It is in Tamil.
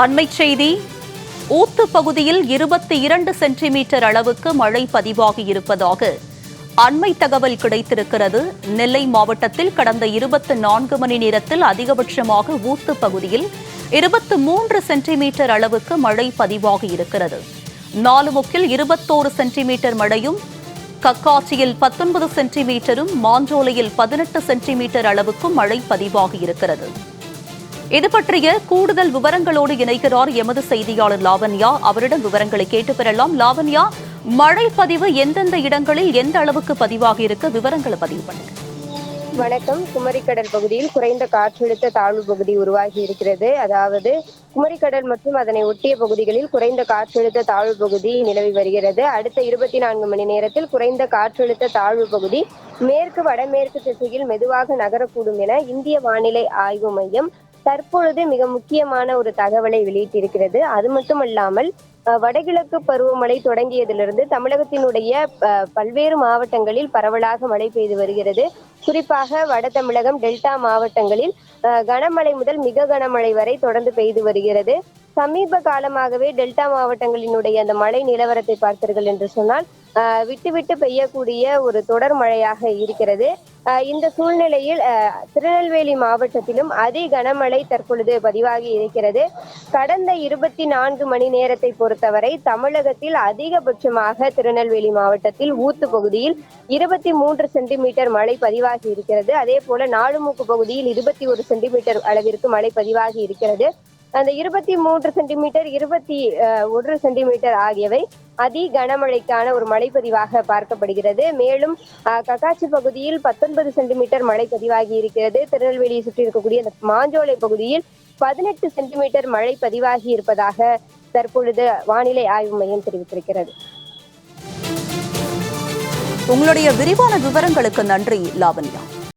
அண்மை செய்தி ஊத்து பகுதியில் இருபத்தி இரண்டு சென்டிமீட்டர் அளவுக்கு மழை பதிவாகி இருப்பதாக அண்மை தகவல் கிடைத்திருக்கிறது. நெல்லை மாவட்டத்தில் கடந்த இருபத்தி நான்கு மணி நேரத்தில் அதிகபட்சமாக ஊத்து பகுதியில் இருபத்து மூன்று சென்டிமீட்டர் அளவுக்கு மழை பதிவாகி இருக்கிறது. நாலுமுக்கில் இருபத்தோரு சென்டிமீட்டர் மழையும் கக்காட்சியில் பத்தொன்பது சென்டிமீட்டரும் மாஞ்சோலையில் பதினெட்டு சென்டிமீட்டர் அளவுக்கும் மழை பதிவாகி இருக்கிறது. இது பற்றிய கூடுதல் விவரங்களோடு இணைக்கிறார் எமது செய்தியாளர் லாவண்யா. அவரிடம் விவரங்களை கேட்டு பெறலாம். லாவண்யா மழை பதிவு எந்தெந்த இடங்களில் எந்த அளவுக்கு பதிவாகி இருக்கு? விவரங்களை பதிவு பண்ணுங்க. வணக்கம். குமரிக்கடல் பகுதியில் குறைந்த காற்றழுத்த தாழ்வு பகுதி உருவாகி இருக்கிறது. அதாவது குமரிக்கடல் மற்றும் அதனை ஒட்டிய பகுதிகளில் குறைந்த காற்றழுத்த தாழ்வு பகுதி நிலவி வருகிறது. அடுத்த இருபத்தி நான்கு மணி நேரத்தில் குறைந்த காற்றழுத்த தாழ்வு பகுதி மேற்கு வடமேற்கு திசையில் மெதுவாக நகரக்கூடும் என இந்திய வானிலை ஆய்வு மையம் தற்பொழுது மிக முக்கியமான ஒரு தகவலை வெளியிட்டிருக்கிறது. அது மட்டுமல்லாமல் வடகிழக்கு பருவமழை தொடங்கியதிலிருந்து தமிழகத்தினுடைய பல்வேறு மாவட்டங்களில் பரவலாக மழை பெய்து வருகிறது. குறிப்பாக வட தமிழகம் டெல்டா மாவட்டங்களில் அஹ், கனமழை முதல் மிக கனமழை வரை தொடர்ந்து பெய்து வருகிறது. சமீப காலமாகவே டெல்டா மாவட்டங்களினுடைய அந்த மழை நிலவரத்தை பார்த்தீர்கள் என்று சொன்னால் அஹ், விட்டு விட்டு பெய்யக்கூடிய ஒரு தொடர் மழையாக இருக்கிறது. இந்த சூழ்நிலையில் திருநெல்வேலி மாவட்டத்திலும் அதி கனமழை தற்பொழுது பதிவாகி இருக்கிறது. கடந்த இருபத்தி நான்கு மணி நேரத்தை பொறுத்தவரை தமிழகத்தில் அதிகபட்சமாக திருநெல்வேலி மாவட்டத்தில் ஊத்து பகுதியில் இருபத்தி மூன்று சென்டிமீட்டர் மழை பதிவாகி இருக்கிறது. அதே போல நாடுமூக்கு பகுதியில் இருபத்தி ஒரு சென்டிமீட்டர் அளவிற்கு மழை பதிவாகி இருக்கிறது. அந்த இருபத்தி மூன்று சென்டிமீட்டர் இருபத்தி ஒன்று ஒரு சென்டிமீட்டர் ஆகியவை அதி கனமழைக்கான ஒரு மழைப்பதிவாக பார்க்கப்படுகிறது. மேலும் கக்காச்சி பகுதியில் பத்தொன்பது சென்டிமீட்டர் மழை பதிவாகி இருக்கிறது. திருநெல்வேலியை சுற்றி இருக்கக்கூடிய அந்த மாஞ்சோலை பகுதியில் பதினெட்டு சென்டிமீட்டர் மழை பதிவாகி இருப்பதாக தற்பொழுது வானிலை ஆய்வு மையம் தெரிவித்திருக்கிறது. உங்களுடைய விரிவான விவரங்களுக்கு நன்றி லாவண்யா.